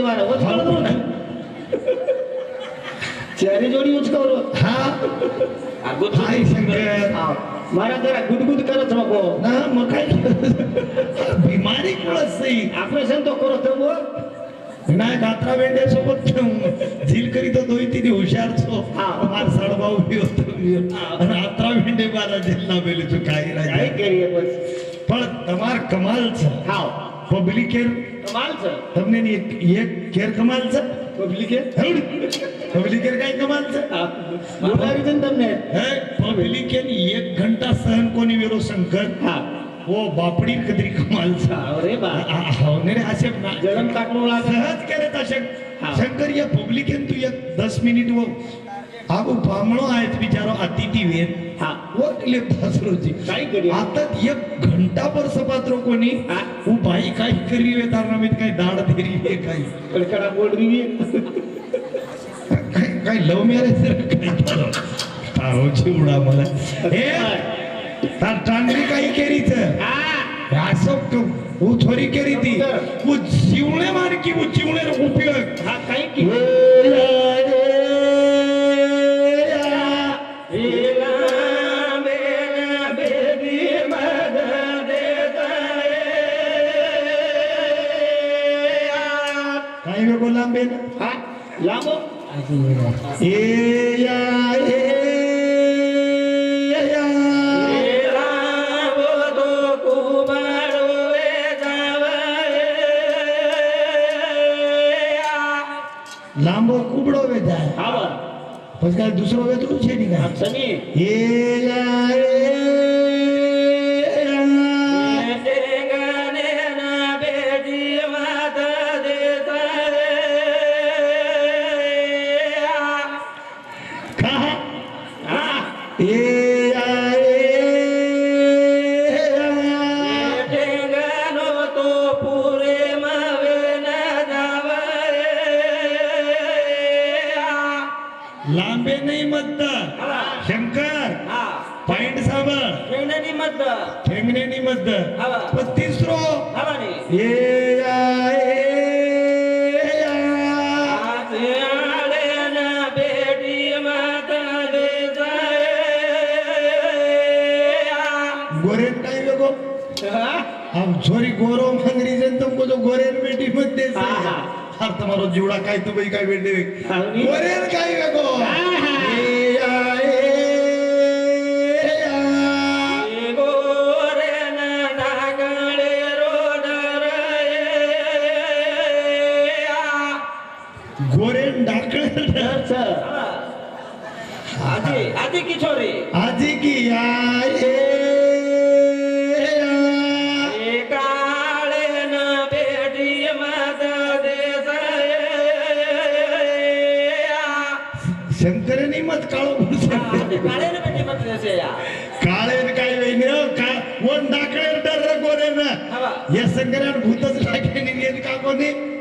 जोडी मारा दो ना. चेहरे जोडी उचकवलो. हा? अगोद मारा तेरा मला जरा करो तुम को ना मग बीमारी बिमारी कोणच आपने सेंट तो करत हो नाही गात्रा वेंड्या सोबत झील करीत दोही तिने हुशार सो मार सडभाऊ बी होतो. रात्रा वेंडे बारा ना बेलेचो करिए बस. पर तमार कमाल हाव. કમાલ છે હાવ પબ્લિક કેર કમાલ છે તમને ની એક એક કેર કમાલ છે પબ્લિકે પબ્લિક કેર કઈ કમાલ છે બોલાવી છે ને તમને હે પબ્લિક કેર એક ઘંટા સહન કોની વેરો શંકર હા ઓ બાપડી કદરી કમાલ છે અરે બા આ- આ હાવને રે આશે ના જલમ કાકડું લાગે સહજ કરે તા શંક હા. શંકર ये पब्लिक है तू एक दस मिनिट वो अगो बामणो आहेत बिचारो अतिथी वेर ओटले दासरोजी काय करी आता एक घंटा पर सपात्रो कोणी? उ बाई काय करी वे तारणामीत काय दाड देरी वे काय? कडकडा बोल रही वे काय काय लव मॅरेज सर काय तारो चिवडा मला. हे तार टांगरी काही केरीच? हा. असं उथोरी केरी ती. उ जिवणे मानकी उ जिवणे उपयोग. हा काय की काही वेळ लांबेल हा लांब ए या लांब कुबडो वेद आहे हा पण काय दुसरं वेध तुमचे नाही का सनी मतदार ठेंगण्यानी मतदार तिसरो छोरी गोरो मांगरी जन तुमको जो गोरेन बेटी मत दे हा, हा. अरे तुम्हारा जीवड़ा काय तुम्ही काय बेटी वे. काय वेगो हा.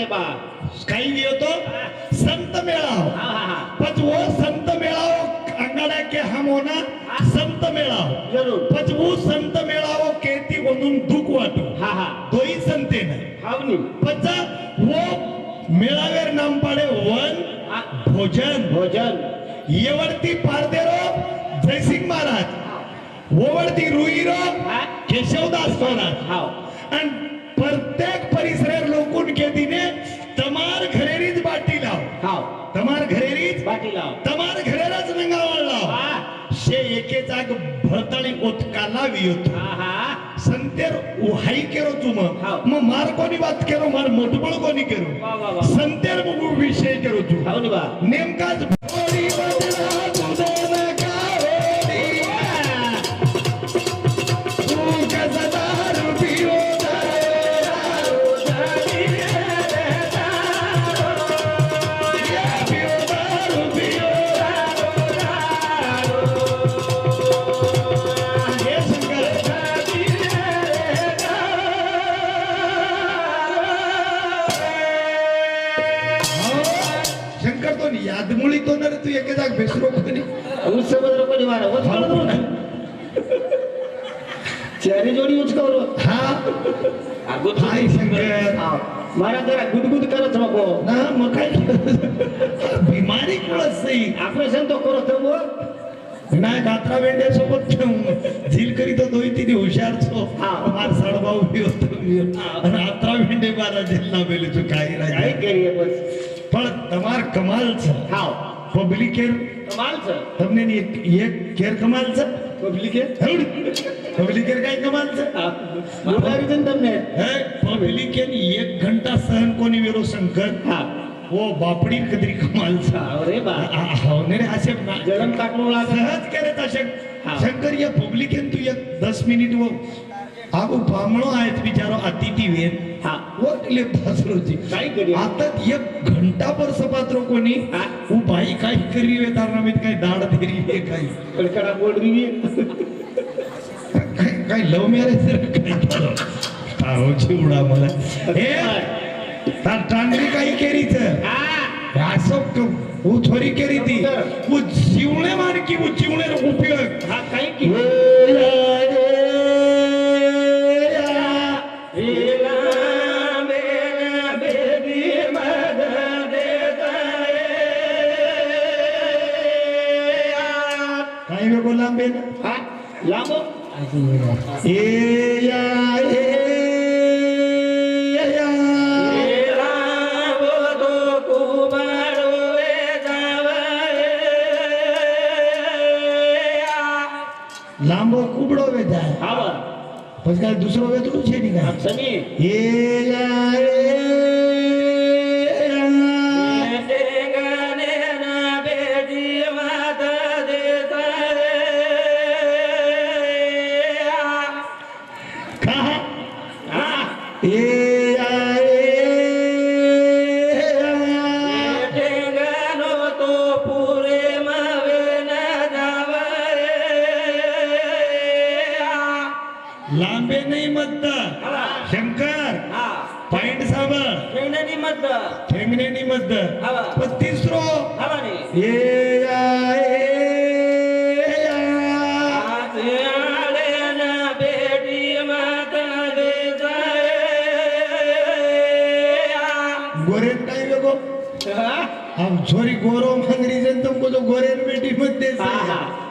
रे काही येतो? संत मेळाव. पचवो संत मेळाव अंगाडा के हम होना संत मेळाव. जरूर. पचवू संत मेळाव कीर्ती बनून दुःख वाटो. हा हा. दोही संते नाही. हावनी. वो मेळावेर नाम पाडे वन भोजन. भोजन. येवरती पारदेरो जयसिंग महाराज. ओवरती रुईरो केशवदास महाराज. हाव. आणि संतेर हाई केरो छू मार कोनी वात करो मारे मटबो कोनी केरो संतेर विषय केरो छू हाउ नेम का पण यादमुळी तो ना तू एके जाग भेसरो जोडी हा अगो भाई शंकर मारा जरा गुदगुद करत नको ना मग काय बिमारी कुळच नाही ऑपरेशन तो करत हो नाही दात्रा वेंड्या सोबत झील करीत होतो तिने हुशार सो हा मार साडभाऊ होता कमाल छ हाउ पब्लिक केयर कमाल छ हमने ये ये केयर कमाल छ पब्लिक केयर पब्लिक केयर काय कमाल छ मोठा विजन तुमने है पब्लिक केयर एक घंटा सहन कोणी वेरो शंकर हां. वो बापडी कदरी कमाल छ अरे बा. होने रे असे जळम टाकणोला सहज शंकर ये पब्लिक केयर तू एक दस मिनट वो आगो बामणो आयत बिचारो अतिथि वेन. भासरोजी काय? आता एक घंटा पर सपात्रो कोणी? काय करी वे तारणा में काय? दाड देरी हे काय? कडकडा काय काय लव मॅरेज काय चिवडा मला. हे टांगरी काही केरीच हा. असं थोडी केरी ती. वो जिवणे मार की वो जिवणे उपयोग. हा काय લાંબો કુબડો વેધાય પછી કાલે દુસરો વેધડું છે ને કાંઈ એ लांबे नाही मतदार शंकर पॉइंट साबण. ठेंगण्यानी मतदार ठेंगण्यानी मतदार पण तिसरो. ए या ए या गोरेन काय वेगो हम छोरी गोरो मंगरी जन तुमको जो गोरेन बेटी मत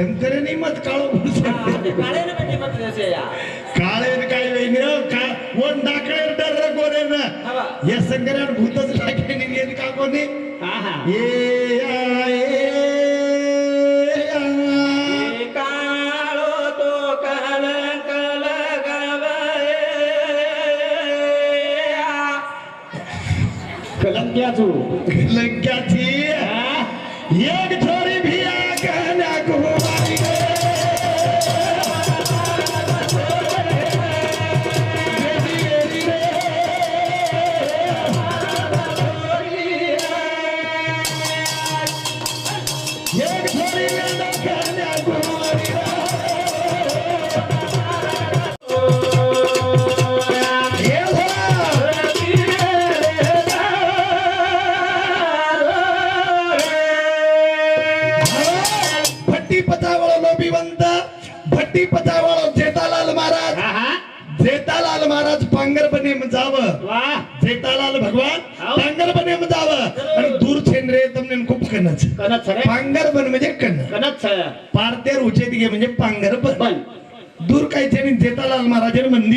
शंकराने मत काळो काळेन काय वेग का कोण दाखले डर गोरे या शंकरान भूतच लागे का कोणी? कलंक्याचू. कलंक्याची. एक ठो અભિવંત ભટ્ટી પચાવાળો જેતાલાલ મહારાજ હા હા જેતાલાલ મહારાજ પાંગર બને જાવ વાહ જેતાલાલ ભગવાન આવો. પાંગર બને જાવ અને દૂર છે ને રે તમને खूप कनच कनच रे पांगर बन म्हणजे कन कनच पारत्यार उचेत घे म्हणजे पांगर बन पण दूर काय છે ને જેતાલાલ મહારાજ મંદિર